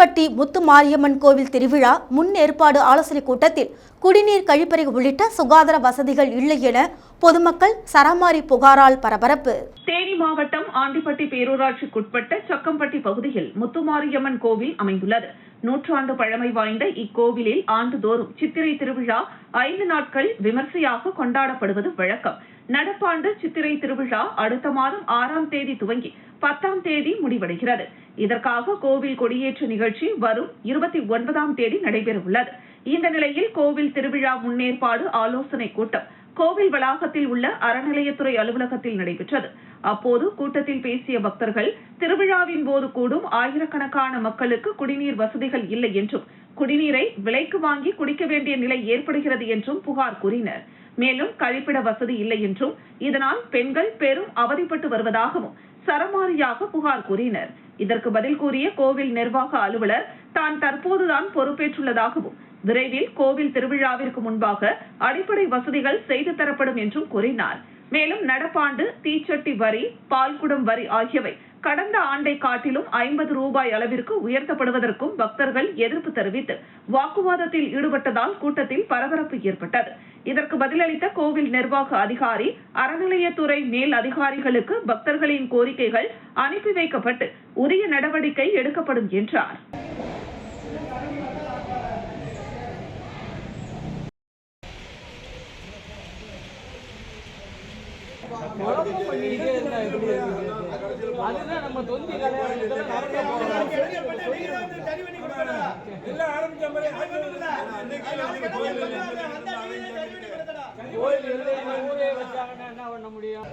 பட்டி முத்து மாரியம்மன் கோவில் திருவிழா முன் ஏற்பாடு ஆலோசனைக் கூட்டத்தில் குடிநீர் கழிப்பறை உள்ளிட்ட சுகாதார வசதிகள் இல்லை என பொதுமக்கள் சரமாரி புகாரால் பரபரப்பு. தேனி மாவட்டம் ஆண்டிப்பட்டி பேரூராட்சிக்குட்பட்ட சக்கம்பட்டி பகுதியில் முத்துமாரியம்மன் கோவில் அமைந்துள்ளது. நூற்றாண்டு பழமை வாய்ந்த இக்கோவிலில் ஆண்டுதோறும் சித்திரை திருவிழா ஐந்து நாட்கள் விமர்சையாக கொண்டாடப்படுவது வழக்கம். நடப்பாண்டு சித்திரை திருவிழா அடுத்த மாதம் ஆறாம் தேதி துவங்கி பத்தாம் தேதி முடிவடைகிறது. இதற்காக கோவில் கொடியேற்ற நிகழ்ச்சி வரும் இருபத்தி ஒன்பதாம் தேதி நடைபெறவுள்ளது. இந்த நிலையில் கோவில் திருவிழா முன்னேற்பாடு ஆலோசனைக் கூட்டம் கோவில் வளாகத்தில் உள்ள அறநிலையத்துறை அலுவலகத்தில் நடைபெற்றது. அப்போது கூட்டத்தில் பேசிய பக்தர்கள் திருவிழாவின் போது கூடும் ஆயிரக்கணக்கான மக்களுக்கு குடிநீர் வசதிகள் இல்லை என்றும் குடிநீரை விலைக்கு வாங்கி குடிக்க வேண்டிய நிலை ஏற்படுகிறது என்றும் புகார் கூறினர். மேலும் கழிப்பிட வசதி இல்லை என்றும் இதனால் பெண்கள் பெரும் அவதிப்பட்டு வருவதாகவும் சரமாரியாக புகார் கூறினர். இதற்கு பதில் கூறிய கோவில் நிர்வாக அலுவலர் தான் தற்போதுதான் பொறுப்பேற்றுள்ளதாகவும் விரைவில் கோவில் திருவிழாவிற்கு முன்பாக அடிப்படை வசதிகள் செய்து தரப்படும் என்றும் கூறினார். மேலும் நடப்பாண்டு தீச்சட்டி வரி பால்குடம் வரி ஆகியவை கடந்த ஆண்டை காட்டிலும் ஐம்பது ரூபாய் அளவிற்கு உயர்த்தப்படுவதற்கும் பக்தர்கள் எதிர்ப்பு தெரிவித்து வாக்குவாதத்தில் ஈடுபட்டதால் கூட்டத்தில் பரபரப்பு ஏற்பட்டது. இதற்கு பதிலளித்த கோவில் நிர்வாக அதிகாரி அறநிலையத்துறை மேல் அதிகாரிகளுக்கு பக்தர்களின் கோரிக்கைகள் அனுப்பி வைக்கப்பட்டு உரிய நடவடிக்கை எடுக்கப்படும் என்றார் குழப்பம் பண்ணிக்கிட்டே இருந்தா எப்படி இருக்குது? அதுதான் நம்ம தொந்தி கல்யாணத்துல நடக்க போறோம். கோயில் இல்லைன்னா ஊரே வச்சாங்கன்னா என்ன பண்ண முடியும்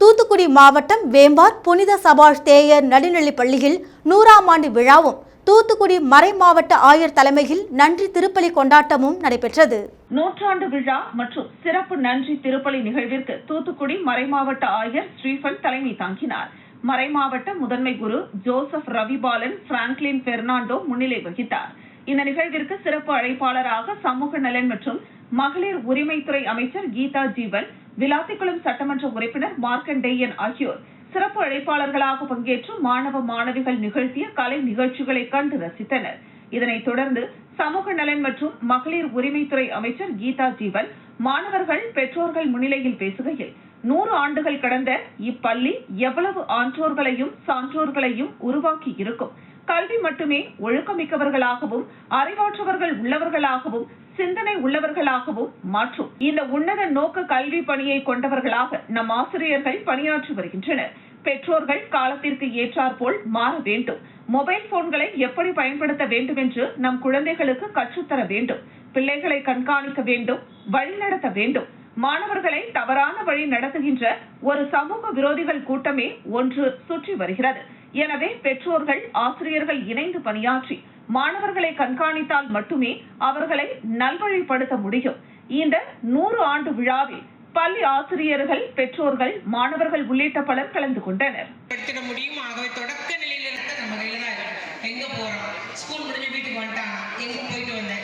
தூத்துக்குடி மாவட்டம் வேம்பார் புனித சபாஷ் தேயர் நடுநிலைப் பள்ளியில் நூறாம் ஆண்டு விழாவும் தூத்துக்குடி மறை மாவட்ட ஆயர் தலைமையில் நன்றி திருப்பலி கொண்டாட்டமும் நடைபெற்றது. நூற்றாண்டு விழா மற்றும் சிறப்பு நன்றி திருப்பலி நிகழ்விற்கு தூத்துக்குடி மறைமாவட்ட ஆயர் ஸ்ரீபன் தலைமை தாங்கினார். மறைமாவட்ட முதன்மை குரு ஜோசப் ரவிபாலன் பிராங்க்லின் பெர்னாண்டோ முன்னிலை வகித்தார். இந்த நிகழ்விற்கு சிறப்பு அழைப்பாளராக சமூக நலன் மற்றும் மகளிர் உரிமைத்துறை அமைச்சர் கீதா ஜீவன் விளாத்திக்குளம் சட்டமன்ற உறுப்பினர் மார்க்கண்டேயன் ஆகியோர் சிறப்பு அழைப்பாளர்களாக பங்கேற்று மாணவ மாணவிகள் நிகழ்த்திய கலை நிகழ்ச்சிகளை கண்டு ரசித்தனர். இதனைத் தொடர்ந்து சமூக நலன் மற்றும் மகளிர் உரிமைத்துறை அமைச்சர் கீதா ஜீவன் மாணவர்கள் பெற்றோர்கள் முன்னிலையில் பேசுகையில் நூறு ஆண்டுகள் கடந்த இப்பள்ளி எவ்வளவு ஆன்றோர்களையும் சான்றோர்களையும் உருவாக்கி இருக்கும். கல்வி மட்டுமே ஒழுக்கமிக்கவர்களாகவும் அறிவாற்றவர்கள் உள்ளவர்களாகவும் சிந்தனை உள்ளவர்களாகவும் மாற்றும். இந்த உன்னத நோக்க கல்வி பணியை கொண்டவர்களாக நம் ஆசிரியர்கள் பணியாற்றி வருகின்றனர். பெற்றோர்கள் காலத்திற்கு ஏற்றாற்போல் மாற வேண்டும். மொபைல் போன்களை எப்படி பயன்படுத்த வேண்டும் என்று நம் குழந்தைகளுக்கு கற்றுத்தர வேண்டும். பிள்ளைகளை கண்காணிக்க வேண்டும் வழிநடத்த வேண்டும். மாணவர்களை தவறான வழி நடத்துகின்ற ஒரு சமூக விரோதிகள் கூட்டமே ஒன்று சுற்றி வருகிறது. எனவே பெற்றோர்கள் ஆசிரியர்கள் இணைந்து பணியாற்றி மாணவர்களை கண்காணித்தால் மட்டுமே அவர்களை நல்வழிப்படுத்த முடியும். இந்த நூறு ஆண்டு விழாவில் பள்ளி ஆசிரியர்கள் பெற்றோர்கள் மாணவர்கள் உள்ளிட்ட பலர் கலந்து கொண்டனர். படுத்திட முடியும். ஆகவே தொடக்க நிலையில இருக்க நம்ம கையில தான் எங்க போறோம்? ஸ்கூல் முடிஞ்சு வீட்டுக்கு வந்துட்டாங்க. எங்க போயிட்டு வந்தேன்?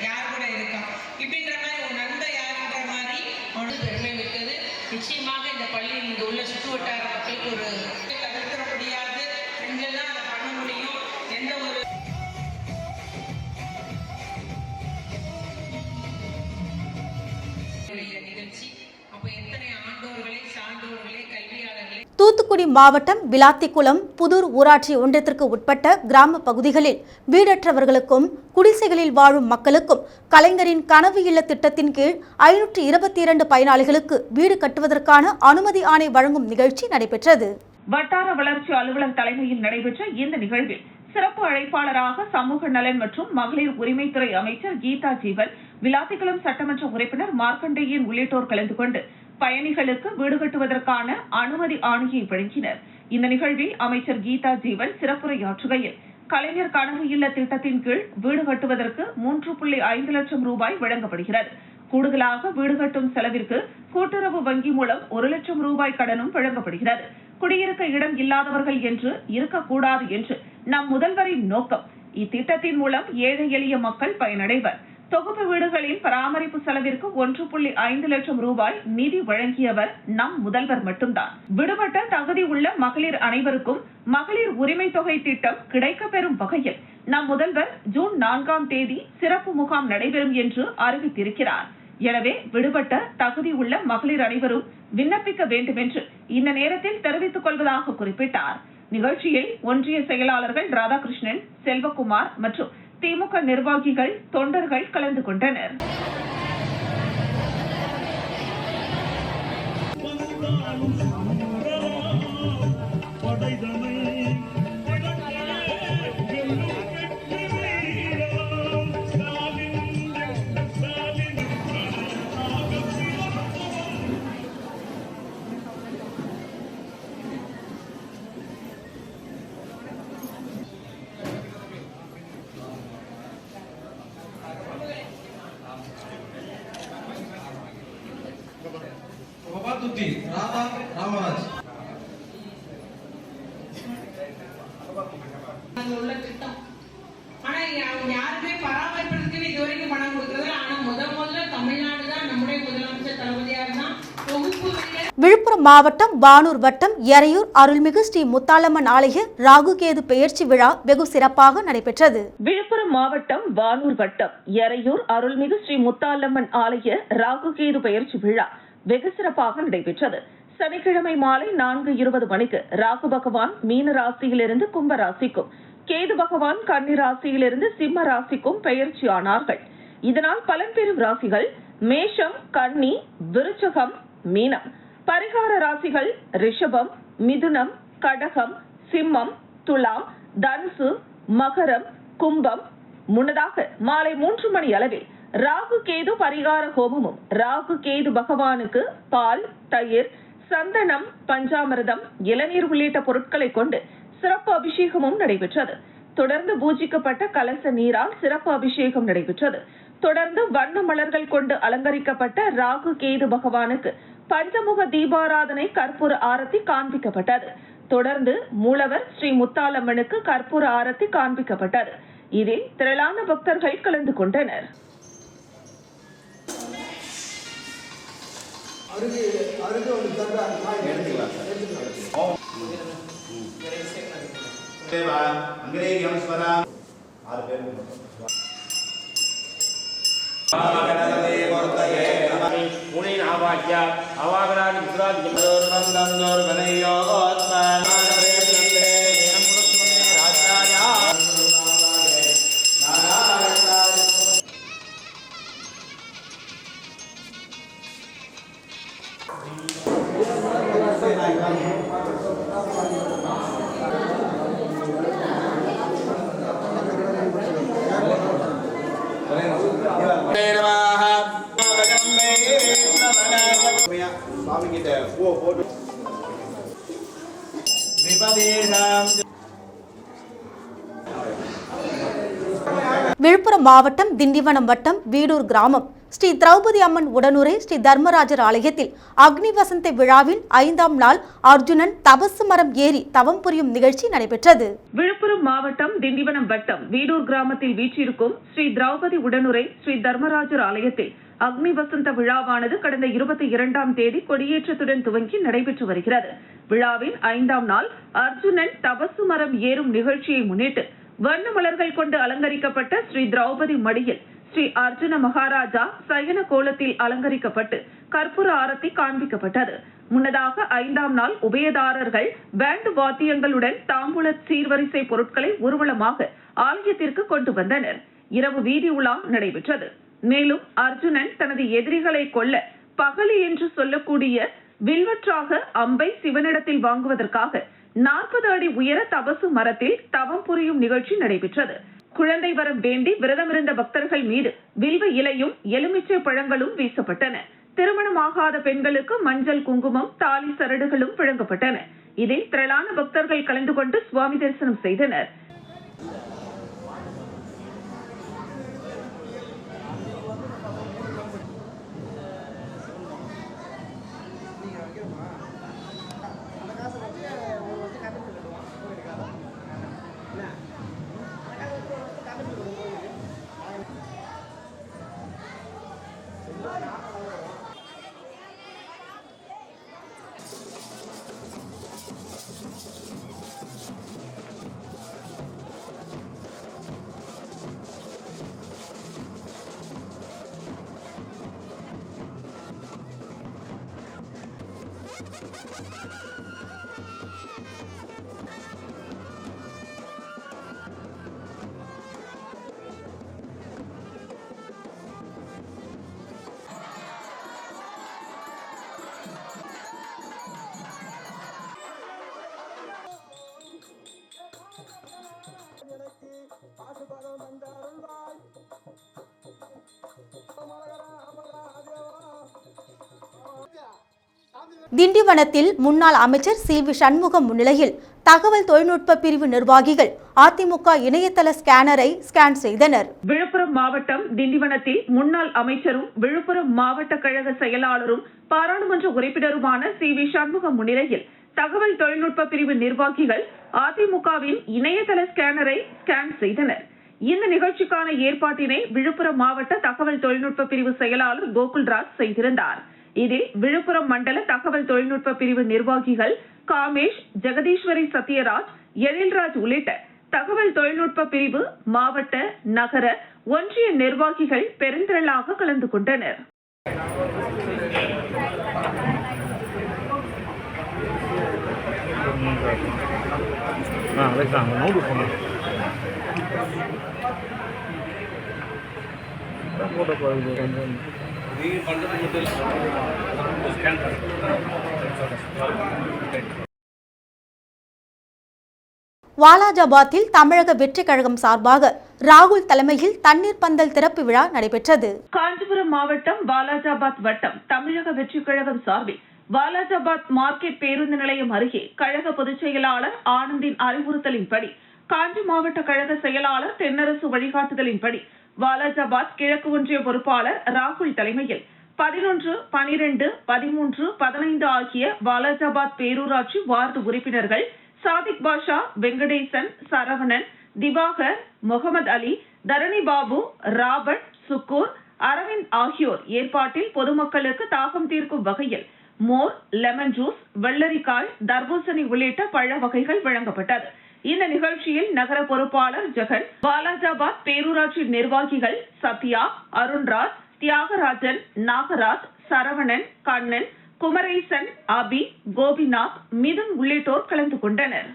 தூத்துக்குடி மாவட்டம் விளாத்திக்குளம் புதூர் ஊராட்சி ஒன்றியத்திற்கு உட்பட்ட கிராம பகுதிகளில் வீடற்றவர்களுக்கும் குடிசைகளில் வாழும் மக்களுக்கும் கலைஞரின் கனவு இல்ல திட்டத்தின் கீழ் ஐநூற்றி இருபத்தி இரண்டு பயனாளிகளுக்கு வீடு கட்டுவதற்கான அனுமதி ஆணை வழங்கும் நிகழ்ச்சி நடைபெற்றது. வட்டார வளர்ச்சி அலுவலர் தலைமையில் நடைபெற்ற இந்த நிகழ்வில் சிறப்பு அழைப்பாளராக சமூக நலன் மற்றும் மகளிர் உரிமைத்துறை அமைச்சர் கீதா ஜீவன் விளாத்திக்குளம் சட்டமன்ற உறுப்பினர் மார்க்கண்டேயன் உள்ளிட்டோர் கலந்து கொண்டு பயணிகளுக்கு வீடு கட்டுவதற்கான அனுமதி ஆணையை வழங்கினர். இந்த நிகழ்வில் அமைச்சர் கீதா ஜீவன் சிறப்புரையாற்றுகையில் கலைஞர் கனவு இல்ல திட்டத்தின் கீழ் வீடு கட்டுவதற்கு மூன்று புள்ளி ஐந்து லட்சம் ரூபாய் வழங்கப்படுகிறது. கூடுதலாக வீடு கட்டும் செலவிற்கு கூட்டுறவு வங்கி மூலம் ஒரு லட்சம் ரூபாய் கடனும் வழங்கப்படுகிறது. குடியிருக்க இடம் இல்லாதவர்கள் என்று இருக்கக்கூடாது என்று நம் முதல்வரின் நோக்கம். இத்திட்டத்தின் மூலம் ஏழை எளிய மக்கள் பயனடைவர். தொகுப்பு வீடுகளின் பராமரிப்பு செலவிற்கு ஒன்று புள்ளி ஐந்து லட்சம் ரூபாய் நிதி வழங்கியவர் நம் முதல்வர் மட்டும்தான். விடுபட்ட தகுதி உள்ள மகளிர் அனைவருக்கும் மகளிர் உரிமை தொகை திட்டம் கிடைக்கப்பெறும் வகையில் நம் முதல்வர் ஜூன் நான்காம் தேதி சிறப்பு முகாம் நடைபெறும் என்று அறிவித்திருக்கிறார். எனவே விடுபட்ட தகுதி உள்ள மகளிர் அனைவரும் விண்ணப்பிக்க வேண்டும் என்று இந்த நேரத்தில் தெரிவித்துக் கொள்வதாக குறிப்பிட்டார். நிகழ்ச்சியில் ஒன்றிய செயலாளர்கள் ராதாகிருஷ்ணன் செல்வகுமார் மற்றும் திமுக நிர்வாகிகள் தொண்டர்கள் கலந்து கொண்டனர். துத்தி ராதா ராமராஜ் அங்க உள்ள திட்டம் ஆனா இங்க அவங்க யாருமே பராமரிப்பதற்கு இது வரைக்கும் பணம் கொடுக்கறதில்ல. ஆனா முத முதல்ல தமிழ்நாடு தான் நம்முடைய முதலமைச்சர் தளபதியார் தான் தொகுப்பு வீடு விழுப்புரம் மாவட்டம் வானூர் வட்டம் எறையூர் அருள்மிகு ஸ்ரீ முத்தாலம்மன் ஆலய ராகுகேது பெயர்ச்சி விழா வெகு சிறப்பாக நடைபெற்றது. விழுப்புரம் மாவட்டம் வானூர் வட்டம் எறையூர் அருள்மிகு ஸ்ரீ முத்தாலம்மன் ஆலய ராகுகேது பயிற்சி விழா வெகு சிறப்பாக நடைபெற்றது. சனிக்கிழமை மாலை நான்கு இருபது மணிக்கு ராகு பகவான் மீன ராசியிலிருந்து கும்ப ராசிக்கும் கேது பகவான் கன்னி ராசியிலிருந்து சிம்ம ராசிக்கும் பெயர்ச்சியானார்கள் இதனால் பலன் பெறும் ராசிகள் மேஷம் கன்னி விருச்சகம் மீனம். பரிகார ராசிகள் ரிஷபம் மிதுனம் கடகம் சிம்மம் துலாம் தனுசு மகரம் கும்பம். முன்னதாக மாலை மூன்று மணி அளவில் ராகு கேது பரிகார ஹோமமும் ராகு கேது பகவானுக்கு பால் தயிர் சந்தனம் பஞ்சாமிரதம் இளநீர் உள்ளிட்ட பொருட்களை கொண்டு சிறப்பு அபிஷேகமும் நடைபெற்றது. தொடர்ந்து பூஜிக்கப்பட்ட கலச நீரால் சிறப்பு அபிஷேகம் நடைபெற்றது. தொடர்ந்து வண்ண மலர்கள் கொண்டு அலங்கரிக்கப்பட்ட ராகு கேது பகவானுக்கு பஞ்சமுக தீபாராதனை கற்பூர ஆரத்தி காண்பிக்கப்பட்டது. தொடர்ந்து மூலவர் ஸ்ரீ முத்தாலம்மனுக்கு கற்பூர ஆரத்தி காண்பிக்கப்பட்டது. இதில் திரளான பக்தர்கள் கலந்து கொண்டனர். அங்கிரேயம் ஸ்வரா ஆறு பேர் முனின் ஆவாக்கிய அவாகராதி விஸ்ராதி ஜமதோர்வந்தம் தோர்வனையோத்மன் போட்டு விழுப்புரம் மாவட்டம் திண்டிவனம் வட்டம் வீடூர் கிராமம். ஸ்ரீ திரௌபதி அம்மன் உடனுரை ஸ்ரீ தர்மராஜர் ஆலயத்தில் அக்னி வசந்த விழாவின் ஐந்தாம் நாள் அர்ஜுனன் தபசு மரம் ஏறி தவம் புரியும் நிகழ்ச்சி நடைபெற்றது. விழுப்புரம் மாவட்டம் திண்டிவனம் வட்டம் வீடூர் கிராமத்தில் வீற்றிருக்கும் ஸ்ரீ திரௌபதி உடனுரை ஸ்ரீ தர்மராஜர் ஆலயத்தில் அக்னி வசந்த விழாவானது கடந்த இருபத்தி இரண்டாம் தேதி கொடியேற்றத்துடன் துவங்கி நடைபெற்று வருகிறது. விழாவின் ஐந்தாம் நாள் அர்ஜுனன் தபசு மரம் ஏறும் நிகழ்ச்சியை முன்னிட்டு வண்ண மலர்கள் கொண்டு அலங்கரிக்கப்பட்ட ஸ்ரீ திரௌபதி மடியில் ஸ்ரீ அர்ஜுன மகாராஜா சயன கோலத்தில் அலங்கரிக்கப்பட்டு கற்பூர ஆரத்தி காண்பிக்கப்பட்டது. முன்னதாக ஐந்தாம் நாள் உபயதாரர்கள் பேண்டு வாத்தியங்களுடன் தாம்பூல சீர்வரிசை பொருட்களை ஊர்வலமாக ஆலயத்திற்கு கொண்டு வந்தனர். இரவு வீதி உலா நடைபெற்றது. மேலும் அர்ஜுனன் தனது எதிரிகளை கொல்ல பகலி என்று சொல்லக்கூடிய வில்வற்றாக அம்பை சிவனிடத்தில் வாங்குவதற்காக நாற்பது அடி உயர தபசு மரத்தில் தவம் புரியும் நிகழ்ச்சி நடைபெற்றது. குழந்தை வரம் வேண்டி விரதமிருந்த பக்தர்கள் மீது வில்வ இலையும் எலுமிச்சை பழங்களும் வீசப்பட்டன. திருமணமாகாத பெண்களுக்கு மஞ்சள் குங்குமம் தாலி சரடுகளும் வழங்கப்பட்டன. இதில் திரளான பக்தர்கள் கலந்து கொண்டு சுவாமி தரிசனம் செய்தனர். திண்டிவனத்தில் முன்னாள் அமைச்சர் சி வி சண்முகம் முன்னிலையில் தகவல் தொழில்நுட்ப பிரிவு நிர்வாகிகள் அதிமுக இணையதள ஸ்கேனரை ஸ்கேன் செய்தனர். விழுப்புரம் மாவட்டம் திண்டிவனத்தில் முன்னாள் அமைச்சரும் விழுப்புரம் மாவட்ட கழக செயலாளரும் பாராளுமன்ற உறுப்பினருமான சி வி சண்முகம் முன்னிலையில் தகவல் தொழில்நுட்ப பிரிவு நிர்வாகிகள் அதிமுகவின் இணையதள ஸ்கேனரை ஸ்கேன் செய்தனர். இந்த நிகழ்ச்சிக்கான ஏற்பாட்டினை விழுப்புரம் மாவட்ட தகவல் தொழில்நுட்ப பிரிவு செயலாளர் கோகுல்ராஜ் செய்திருந்தார். இதில் விழுப்புரம் மண்டல தகவல் தொழில்நுட்ப பிரிவு நிர்வாகிகள் காமேஷ் ஜெகதீஸ்வரி சத்யராஜ் எழில்ராஜ் உள்ளிட்ட தகவல் தொழில்நுட்ப பிரிவு மாவட்ட நகர ஒன்றிய நிர்வாகிகள் பெருந்திரளாக கலந்து கொண்டனர். ஆ நீங்கள் பண்ணுறது மட்டும் இல்லை ஸ்கேன் கொஞ்சம் வாலாஜாபாத்தில் தமிழக வெற்றி கழகம் சார்பாக ராகுல் தலைமையில் தண்ணீர் பந்தல் திறப்பு விழா நடைபெற்றது. காஞ்சிபுரம் மாவட்டம் வாலாஜாபாத் வட்டம் தமிழக வெற்றி கழகம் சார்பில் வாலாஜாபாத் மார்க்கெட் பேருந்து நிலையம் அருகே கழக பொதுச் செயலாளர் ஆனந்தின் அறிவுறுத்தலின்படி காஞ்சி மாவட்ட கழக செயலாளர் தென்னரசு வழிகாட்டுதலின்படி வாலாஜாபாத் கிழக்கு ஒன்றிய பொறுப்பாளர் ராகுல் தலைமையில். பதினொன்று பனிரெண்டு பதிமூன்று பதினைந்து ஆகிய வாலாஜாபாத் பேரூராட்சி வார்டு உறுப்பினர்கள் சாதிக் பாஷா வெங்கடேசன் சரவணன் திவாகர் முகமது அலி தரணி பாபு ராபர்ட் சுக்கூர் அரவிந்த் ஆகியோர் ஏற்பாட்டில் பொதுமக்களுக்கு தாகம் தீர்க்கும் வகையில் மோர் லெமன் ஜூஸ் வெள்ளரிக்காய் தர்பூசணி உள்ளிட்ட பழ வகைகள் வழங்கப்பட்டது. இந்த நிகழ்ச்சியில் நகர பொறுப்பாளர் ஜெகன் பாலாஜாபாத் பேரூராட்சி நிர்வாகிகள் சத்யா அருண்ராஜ் தியாகராஜன் நாகராஜ் சரவணன் கண்ணன் குமரேசன் அபி கோபிநாத் மிதுன் உள்ளிட்டோர் கலந்து கொண்டனர்.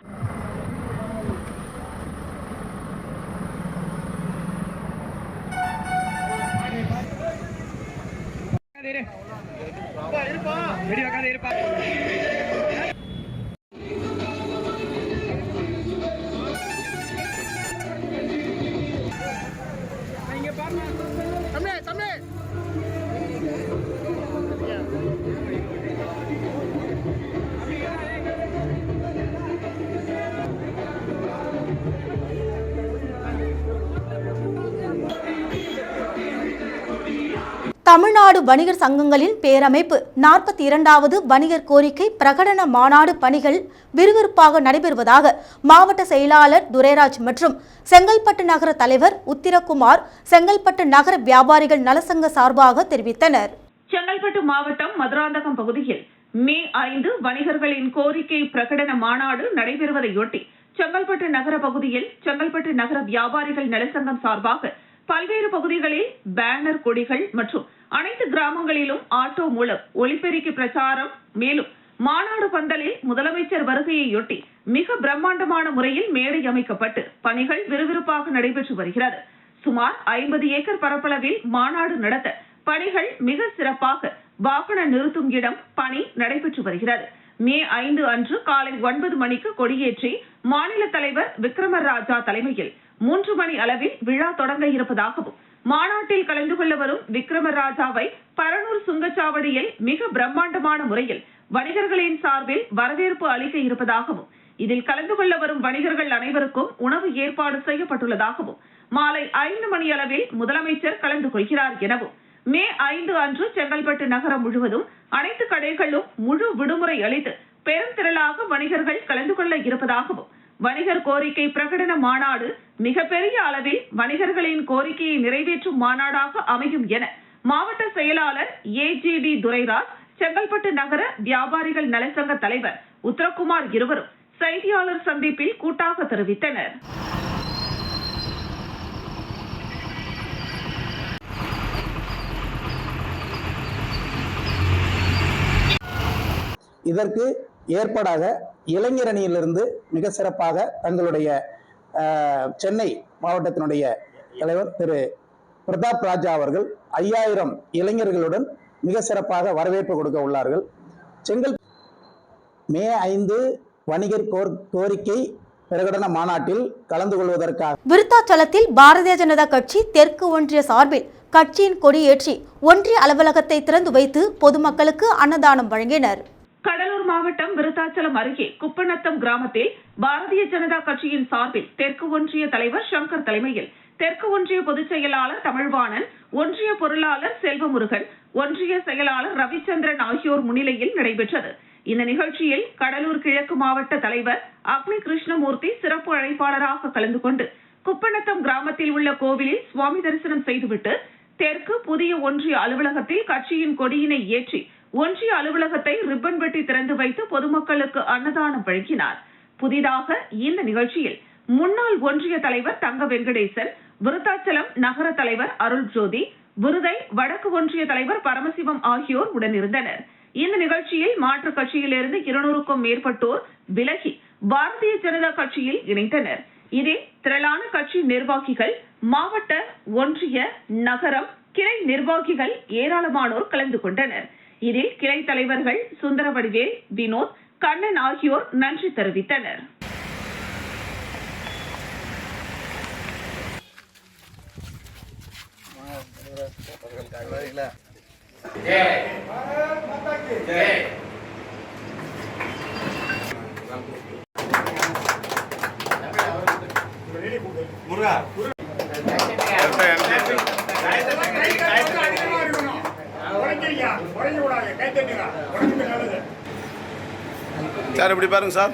தமிழ்நாடு வணிகர் சங்கங்களின் பேரமைப்பு நாற்பத்தி இரண்டாவது வணிகர் கோரிக்கை பிரகடன மாநாடு பணிகள் விறுவிறுப்பாக நடைபெறுவதாக மாவட்ட செயலாளர் துரைராஜ் மற்றும் செங்கல்பட்டு நகர தலைவர் உத்திரகுமார் செங்கல்பட்டு நகர வியாபாரிகள் நலசங்க சார்பாக தெரிவித்தனர். செங்கல்பட்டு மாவட்டம் மதுராந்தகம் பகுதியில் மே ஐந்து வணிகர்களின் கோரிக்கை பிரகடன மாநாடு நடைபெறுவதையொட்டி செங்கல்பட்டு நகர பகுதியில் செங்கல்பட்டு நகர வியாபாரிகள் நலசங்கம் சார்பாக பல்வேறு பகுதிகளில் பேனர் கொடிகள் மற்றும் அனைத்து கிராமங்களிலும் ஆட்டோ மூலம் ஒலிபெருக்கி பிரச்சாரம். மேலும் மாநாடு பந்தலில் முதலமைச்சர் வருகையையொட்டி மிக பிரம்மாண்டமான முறையில் மேடை அமைக்கப்பட்டு பணிகள் விறுவிறுப்பாக நடைபெற்று வருகிறது. சுமார் ஐம்பது ஏக்கர் பரப்பளவில் மாநாடு நடத்த பணிகள் மிக சிறப்பாக வாகன நிறுத்தும் இடம் பணி நடைபெற்று வருகிறது. மே ஐந்து அன்று காலை ஒன்பது மணிக்கு கொடியேற்றி மாநில தலைவர் விக்ரமர் ராஜா தலைமையில் மூன்று மணி அளவில் விழா தொடங்க இருப்பதாகவும் மாநாட்டில் கலந்து கொள்ள வரும் விக்ரமராஜாவை பரனூர் சுங்கச்சாவடியில் மிக பிரம்மாண்டமான முறையில் வணிகர்களின் சார்பில் வரவேற்பு அளிக்க இருப்பதாகவும் இதில் கலந்து கொள்ள வரும் வணிகர்கள் அனைவருக்கும் உணவு ஏற்பாடு செய்யப்பட்டுள்ளதாகவும் மாலை ஐந்து மணி அளவில் முதலமைச்சர் கலந்து கொள்கிறார் எனவும் மே ஐந்து அன்று செங்கல்பட்டு நகரம் முழுவதும் அனைத்து கடைகளும் முழு விடுமுறை அளித்து பெருந்திரளாக வணிகர்கள் கலந்து கொள்ள இருப்பதாகவும் வணிகர் கோரிக்கை பிரகடன மாநாடு மிகப்பெரிய அளவில் வணிகர்களின் கோரிக்கையை நிறைவேற்றும் மாநாடாக அமையும் என மாவட்ட செயலாளர் ஏஜிடி துரைராஜ் செங்கல்பட்டு நகர வியாபாரிகள் நலச்சங்க தலைவர் உத்தரகுமார் இருவரும் செய்தியாளர் சந்திப்பில் கூட்டாக தெரிவித்தனர். இதற்கு ஏற்பாடாக இளைஞரணியிலிருந்து மிக சிறப்பாக தங்களுடைய சென்னை மாவட்டத்தினுடைய தலைவர் திரு பிரதாப் ராஜா அவர்கள் ஐயாயிரம் இளைஞர்களுடன் மிக சிறப்பாக வரவேற்பு கொடுக்க உள்ளார்கள். செங்கல் மே ஐந்து வணிகர் கோர் கோரிக்கை பிரகடன மாநாட்டில் கலந்து கொள்வதற்காக விருத்தாச்சலத்தில் பாரதிய ஜனதா கட்சி தெற்கு ஒன்றிய சார்பில் கட்சியின் கொடியேற்றி ஒன்றிய அலுவலகத்தை திறந்து வைத்து பொதுமக்களுக்கு அன்னதானம் வழங்கினர். கடலூர் மாவட்டம் விருத்தாச்சலம் அருகே குப்பநத்தம் கிராமத்தில் பாரதிய ஜனதா கட்சியின் சார்பில் தெற்கு ஒன்றிய தலைவர் சங்கர் தலைமையில் தெற்கு ஒன்றிய பொதுச் செயலாளர் தமிழ்வாணன் ஒன்றிய பொருளாளர் செல்வமுருகன் ஒன்றிய செயலாளர் ரவிச்சந்திரன் ஆகியோர் முன்னிலையில் நடைபெற்றது. இந்த நிகழ்ச்சியில் கடலூர் கிழக்கு மாவட்ட தலைவர் அக்னி கிருஷ்ணமூர்த்தி சிறப்பு அழைப்பாளராக கலந்து கொண்டு குப்பநத்தம் கிராமத்தில் உள்ள கோவிலில் சுவாமி தரிசனம் செய்துவிட்டு தெற்கு புதிய ஒன்றிய அலுவலகத்தில் கட்சியின் கொடியினை ஏற்றி ஒன்றிய அலுவலகத்தை ரிப்பன் வெட்டி திறந்து வைத்து பொதுமக்களுக்கு அன்னதானம் வழங்கினார். புதிதாக இந்த நிகழ்ச்சியில் முன்னாள் ஒன்றிய தலைவர் தங்க வெங்கடேசன் விருத்தாச்சலம் நகர தலைவர் அருள் ஜோதி விருதை வடக்கு ஒன்றிய தலைவர் பரமசிவம் ஆகியோர் உடனிருந்தனர். இந்த நிகழ்ச்சியில் மாற்றுக் கட்சியிலிருந்து இருநூறுக்கும் மேற்பட்டோர் விலகி பாரதிய ஜனதா கட்சியில் இணைந்தனர். இதே திரளான கட்சி நிர்வாகிகள் மாவட்ட ஒன்றிய நகரம் கிளை நிர்வாகிகள் ஏராளமானோர் கலந்து கொண்டனர். இதில் கிளை தலைவர்கள் சுந்தரவடிவேல் வினோத் கண்ணன் ஆகியோர் நன்றி தெரிவித்தனர். சார் இப்படி பாருங்க சார்.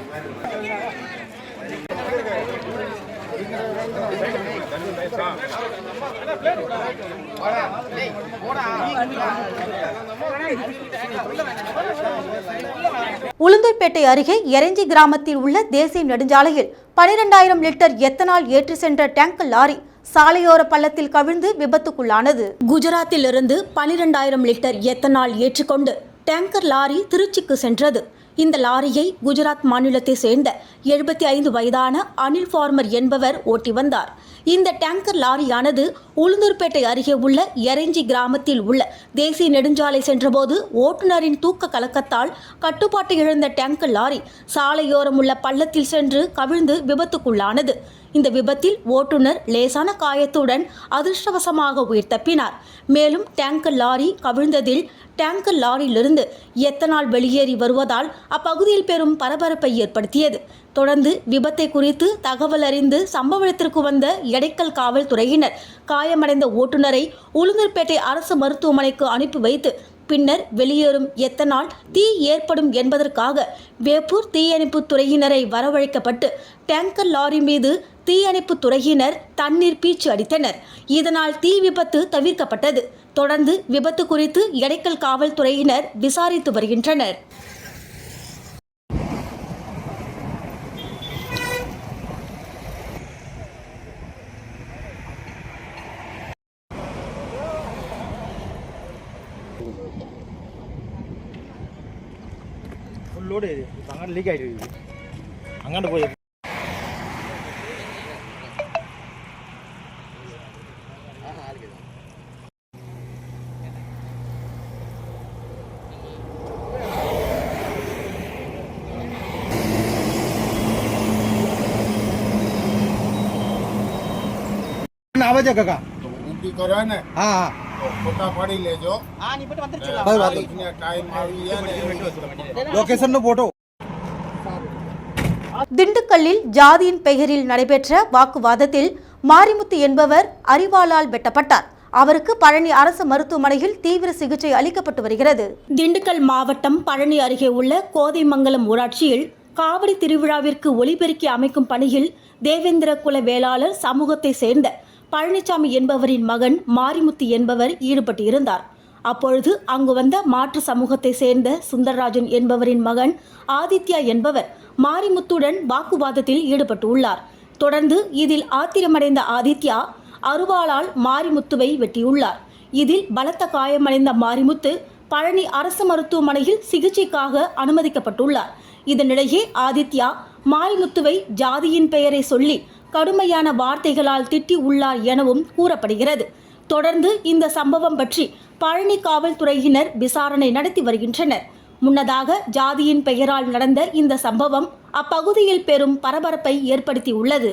உளுந்தூர்பேட்டை அருகே எரஞ்சி கிராமத்தில் உள்ள தேசிய நெடுஞ்சாலையில் பனிரெண்டாயிரம் லிட்டர் எத்தனால் ஏற்றி சென்ற டேங்கர் லாரி சாலையோர பள்ளத்தில் கவிழ்ந்து விபத்துக்குள்ளானது. குஜராத்தில் இருந்து பனிரெண்டாயிரம் லிட்டர் எத்தனால் ஏற்றுக்கொண்டு டேங்கர் லாரி திருச்சிக்கு சென்றது. இந்த லாரியை குஜராத் மாநிலத்தை சேர்ந்த எழுபத்தி ஐந்து வயதான அனில் ஃபார்மர் என்பவர் ஓட்டி வந்தார். இந்த டேங்கர் லாரியானது உளுந்தூர்பேட்டை அருகே உள்ள எரஞ்சி கிராமத்தில் உள்ள தேசிய நெடுஞ்சாலை சென்றபோது ஓட்டுநரின் தூக்க கலக்கத்தால் கட்டுப்பாட்டை இழந்த டேங்கர் லாரி சாலையோரம் உள்ள பள்ளத்தில் சென்று கவிழ்ந்து விபத்துக்குள்ளானது. இந்த விபத்தில் ஓட்டுநர் லேசான காயத்துடன் அதிர்ஷ்டவசமாக உயிர் தப்பினார். மேலும் டேங்கர் லாரி கவிழ்ந்ததில் டேங்கர் லாரியிலிருந்து எத்தனால் வெளியேறி வருவதால் அப்பகுதியில் பெரும் பரபரப்பை ஏற்படுத்தியது. தொடர்ந்து விபத்தை குறித்து தகவல் அறிந்து சம்பவ இடத்திற்கு வந்த எடைக்கல் காவல்துறையினர் காயமடைந்த ஓட்டுநரை உளுந்தூர்பேட்டை அரசு மருத்துவமனைக்கு அனுப்பி வைத்து பின்னர் வெளியேறும் எத்தனால் தீ ஏற்படும் என்பதற்காக வேப்பூர் தீயணைப்பு துறையினரை வரவழைக்கப்பட்டு டேங்கர் லாரி மீது தீயணைப்பு துறையினர் தண்ணீர் பீச்சு அடித்தனர். இதனால் தீ விபத்து தவிர்க்கப்பட்டது. தொடர்ந்து விபத்து குறித்து எடைக்கல் காவல்துறையினர் விசாரித்து வருகின்றனர். ചെയ്ത് അങ്ങോട്ട് ലീക്ക് ആയിട്ട് അങ്ങോട്ട് പോയി આવે છે કાકા ઊંધી કરો ને હા હા તો ફોટા પાડી લેજો કઈ વાત નહીં. ને ટાઈમ આવી જાય ને લોકેશન નો ફોટો திண்டுக்கல்லில் ஜாதியின் பெயரில் நடைபெற்ற வாக்குவாதத்தில் மாரிமுத்து என்பவர் அறிவாளால் வெட்டப்பட்டார். அவருக்கு பழனி அரசு மருத்துவமனையில் தீவிர சிகிச்சை அளிக்கப்பட்டு வருகிறது. திண்டுக்கல் மாவட்டம் பழனி அருகே உள்ள கோதைமங்கலம் ஊராட்சியில் காவடி திருவிழாவிற்கு ஒளிபெருக்கி அமைக்கும் பணியில் தேவேந்திர குல வேளாளர் சமூகத்தை சேர்ந்த பழனிசாமி என்பவரின் மகன் மாரிமுத்து என்பவர் ஈடுபட்டு இருந்தார் அப்பொழுது அங்கு வந்த மாற்று சமூகத்தை சேர்ந்த சுந்தரராஜன் என்பவரின் மகன் ஆதித்யா என்பவர் மாரிமுத்துடன் வாக்குவாதத்தில் ஈடுபட்டுள்ளார். தொடர்ந்து இதில் ஆத்திரமடைந்த ஆதித்யா அருவாளால் மாரிமுத்துவை வெட்டியுள்ளார். இதில் பலத்த காயமடைந்த மாரிமுத்து பழனி அரசு மருத்துவமனையில் சிகிச்சைக்காக அனுமதிக்கப்பட்டுள்ளார். இதனிடையே ஆதித்யா மாரிமுத்துவை ஜாதியின் பெயரை சொல்லி கடுமையான வார்த்தைகளால் திட்டி உள்ளார் எனவும் கூறப்படுகிறது. தொடர்ந்து இந்த சம்பவம் பற்றி பழனி காவல்துறையினர் விசாரணை நடத்தி வருகின்றனர். முன்னதாக ஜாதியின் பெயரால் நடந்த இந்த சம்பவம் அப்பகுதியில் பெரும் பரபரப்பை ஏற்படுத்தியுள்ளது.